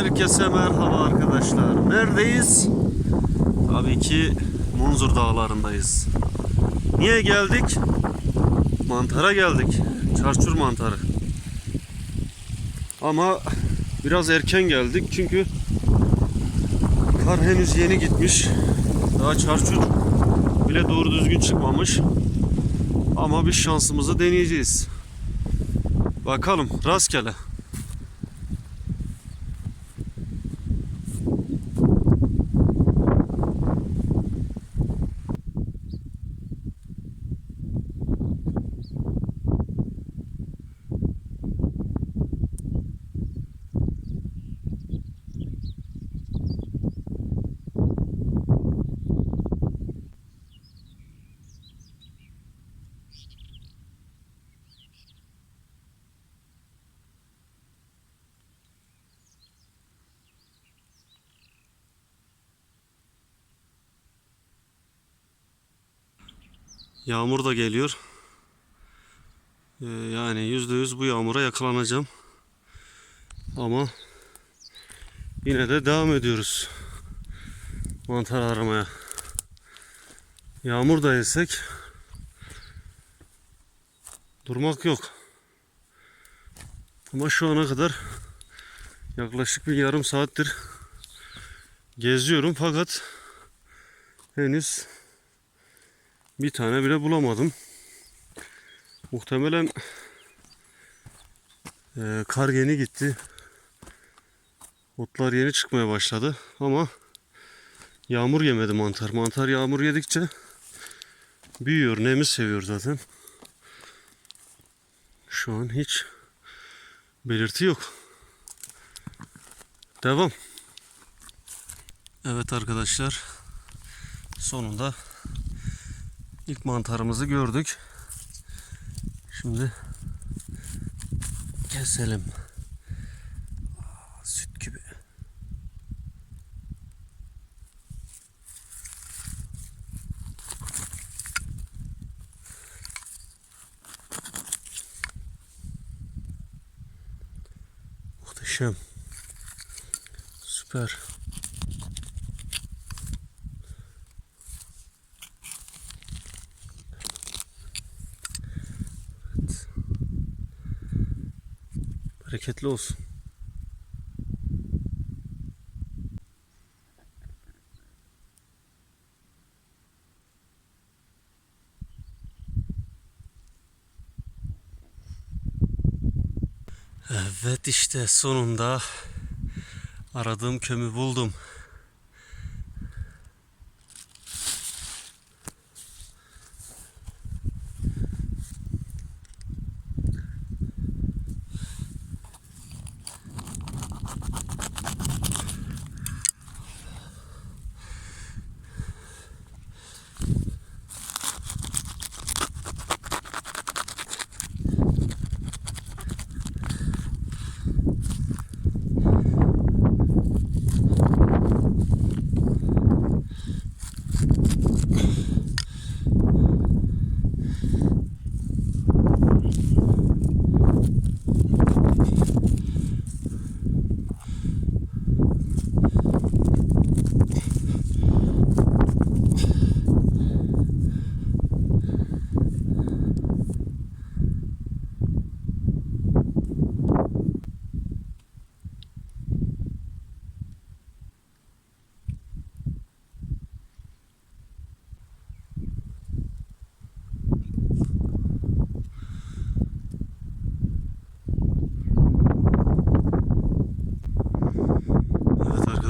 Herkese merhaba arkadaşlar. Neredeyiz? Tabii ki Munzur Dağları'ndayız. Niye geldik? Mantara geldik. Çarçur mantarı. Ama biraz erken geldik çünkü kar henüz yeni gitmiş. Daha çarçur bile doğru düzgün çıkmamış. Ama bir şansımızı deneyeceğiz. Bakalım rastgele. Yağmur da geliyor. Ee, yani yüzde yüz bu yağmura yakalanacağım. Ama yine de devam ediyoruz. Mantar aramaya. Yağmur da yesek durmak yok. Ama şu ana kadar yaklaşık bir yarım saattir geziyorum fakat henüz bir tane bile bulamadım. Muhtemelen e, kar yeni gitti. Otlar yeni çıkmaya başladı ama yağmur yemedi mantar. Mantar yağmur yedikçe büyüyor. Nemi seviyor zaten. Şu an hiç belirti yok. Devam. Evet arkadaşlar. Sonunda İlk mantarımızı gördük. Şimdi keselim. Aa, süt gibi. Muhteşem. Süper. Bereketli olsun. Evet işte sonunda aradığım kömü buldum.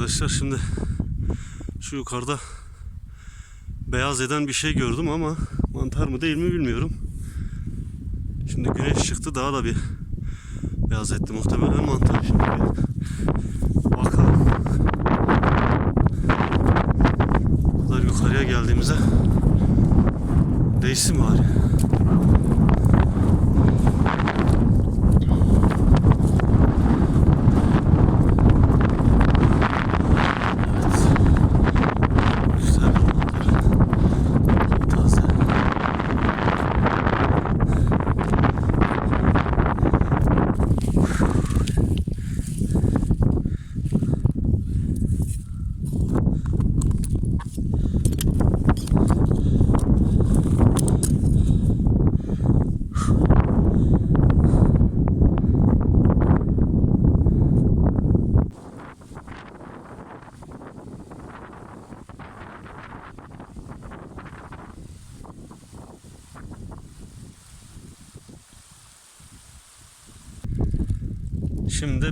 Evet arkadaşlar şimdi şu yukarıda beyaz eden bir şey gördüm ama mantar mı değil mi bilmiyorum. Şimdi güneş çıktı daha da bir beyaz etti muhtemelen mantar. Şimdi bakalım. Bu kadar yukarıya geldiğimize değişsin bari. Güzel bir mantar. Taze.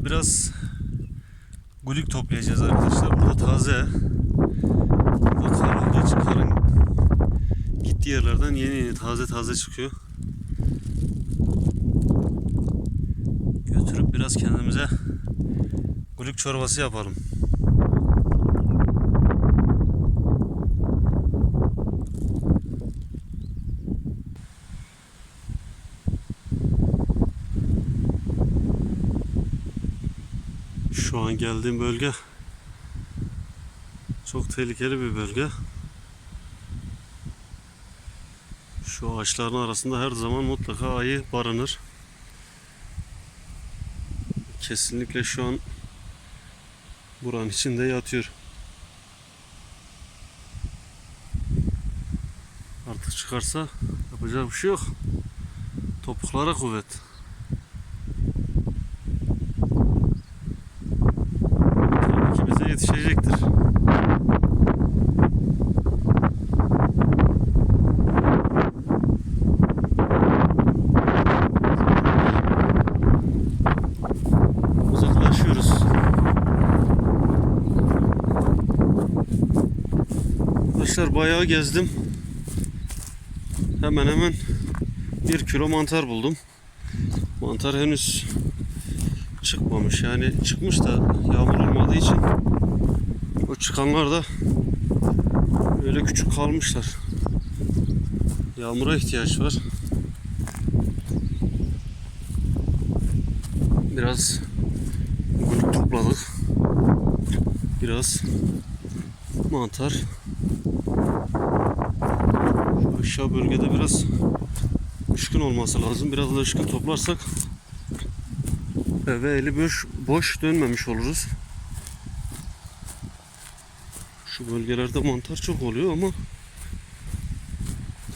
Biraz gulik toplayacağız arkadaşlar. Burada taze. Burada kar olduğu için karın gittiği yerlerden yeni yeni taze taze çıkıyor. Götürüp biraz kendimize gulik çorbası yapalım. Şu an geldiğim bölge çok tehlikeli bir bölge. Şu ağaçların arasında her zaman mutlaka ayı barınır. Kesinlikle şu an buranın içinde yatıyor. Artık çıkarsa yapacak bir şey yok. Topuklara kuvvet. Tabii ki bize yetişecektir. Uzaklaşıyoruz. Arkadaşlar bayağı gezdim. Hemen hemen bir kilo mantar buldum. Mantar henüz çıkmamış. Yani çıkmış da yağmur olmadığı için o çıkanlar da öyle küçük kalmışlar. Yağmura ihtiyaç var. Biraz gülük topladık. Biraz mantar. Aşağı bölgede biraz ışkın olması lazım. Biraz da ışkın toplarsak eve eli boş, boş dönmemiş oluruz. Şu bölgelerde mantar çok oluyor ama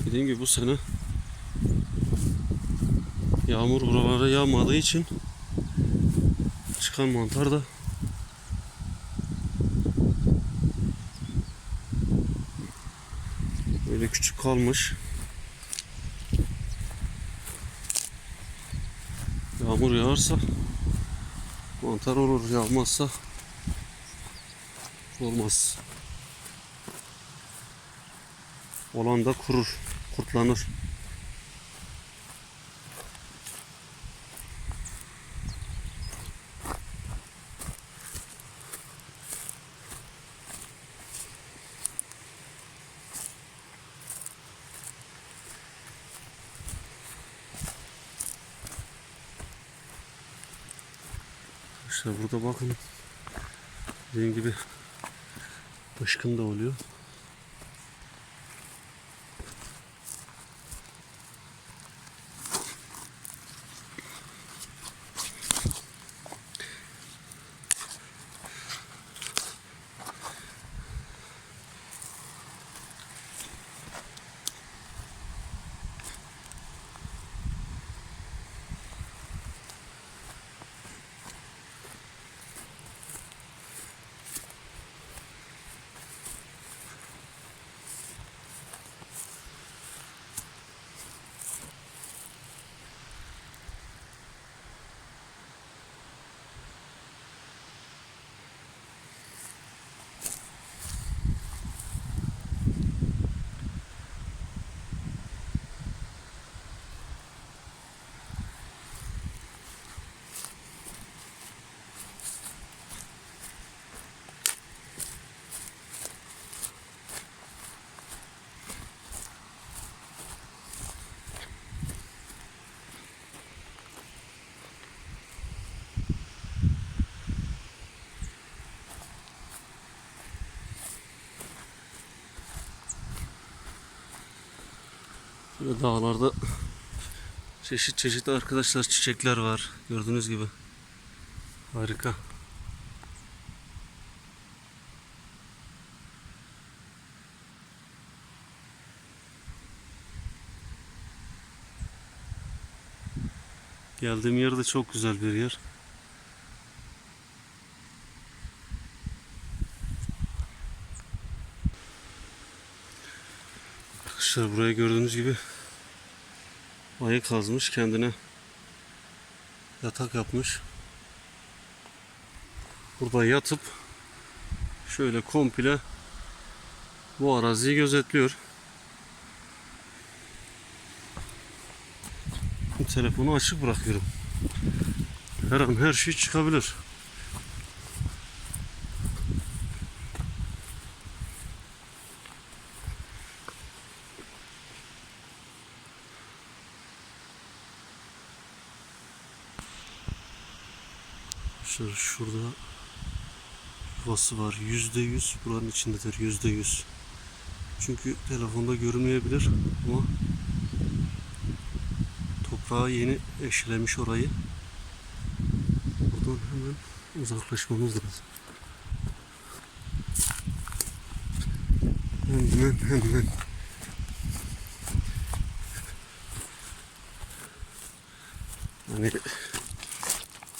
dediğim gibi bu sene yağmur buralara yağmadığı için çıkan mantar da böyle küçük kalmış. Yağmur yağarsa mantar olur, yağmazsa olmaz. Olan da kurur, kurtlanır. İşte burada bakın. Dediğim gibi ışkın da oluyor. Böyle dağlarda çeşit çeşit arkadaşlar çiçekler var. Gördüğünüz gibi. Harika. Geldiğim yer de çok güzel bir yer. Arkadaşlar burayı gördüğünüz gibi ayı kazmış kendine yatak yapmış. burada yatıp şöyle komple bu araziyi gözetliyor. Telefonu açık bırakıyorum. Her an her şey çıkabilir. Şöyle şurada yuvası var. Yüzde yüz buranın içindedir. Yüzde yüz. Çünkü telefonda görünmeyebilir ama toprağı yeni eşelemiş orayı. Buradan hemen uzaklaşmamız lazım. Hemen hemen.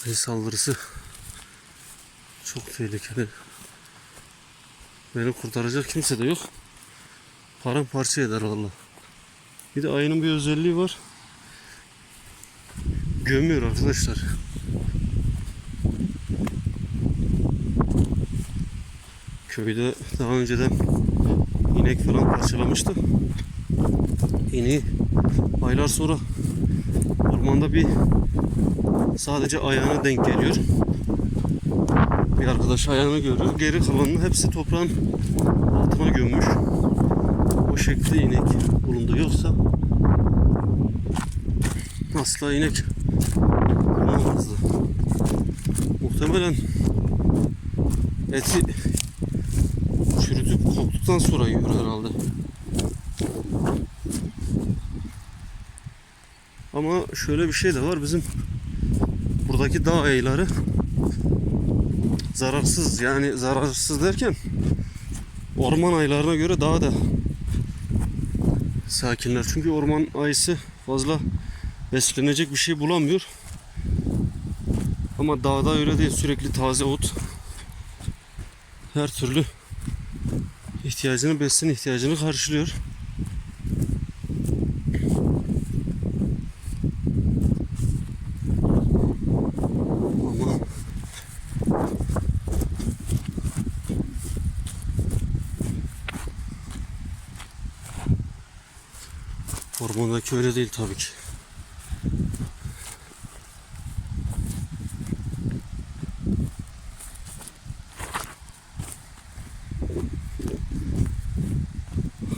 Hani saldırısı çok tehlikeli. Beni kurtaracak kimse de yok. Paramparça eder valla. Bir de ayının bir özelliği var. Gömüyor arkadaşlar. Köyde daha önceden inek falan parçalamıştı. İneği aylar sonra ormanda bir sadece ayağına denk geliyor. Bir arkadaş ayağını görüyor. Geri kalanını hepsi toprağın altına gömmüş. O şekilde inek bulundu. Yoksa asla inek bulunamazdı. Muhtemelen eti çürütüp koktuktan sonra yiyor herhalde. Ama şöyle bir şey de var bizim buradaki dağ ayıları zararsız yani zararsız derken orman ayılarına göre daha da sakinler. Çünkü orman ayısı fazla beslenecek bir şey bulamıyor. Ama dağda öyle değil. Sürekli taze ot. Her türlü ihtiyacını, besin ihtiyacını karşılıyor. Ama ormandaki öyle değil tabii ki.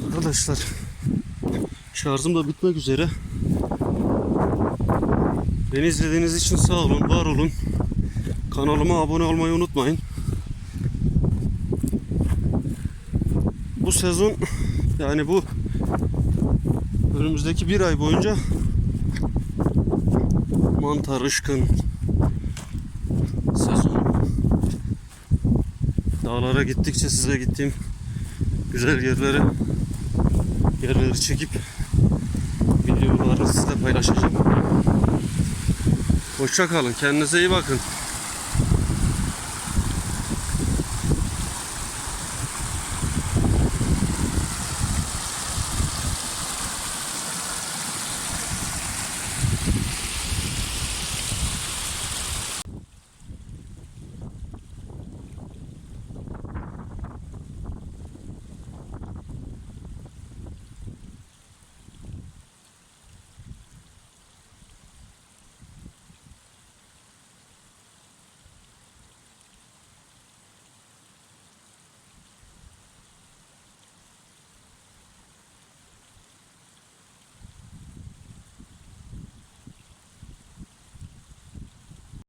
Arkadaşlar şarjım da bitmek üzere. Beni izlediğiniz için sağ olun, var olun. Kanalıma abone olmayı unutmayın. Bu sezon yani bu önümüzdeki bir ay boyunca mantar, ışkın sezonu. Dağlara gittikçe size gittiğim güzel yerlere yerleri çekip videolarını sizle paylaşacağım. Hoşça kalın. Kendinize iyi bakın.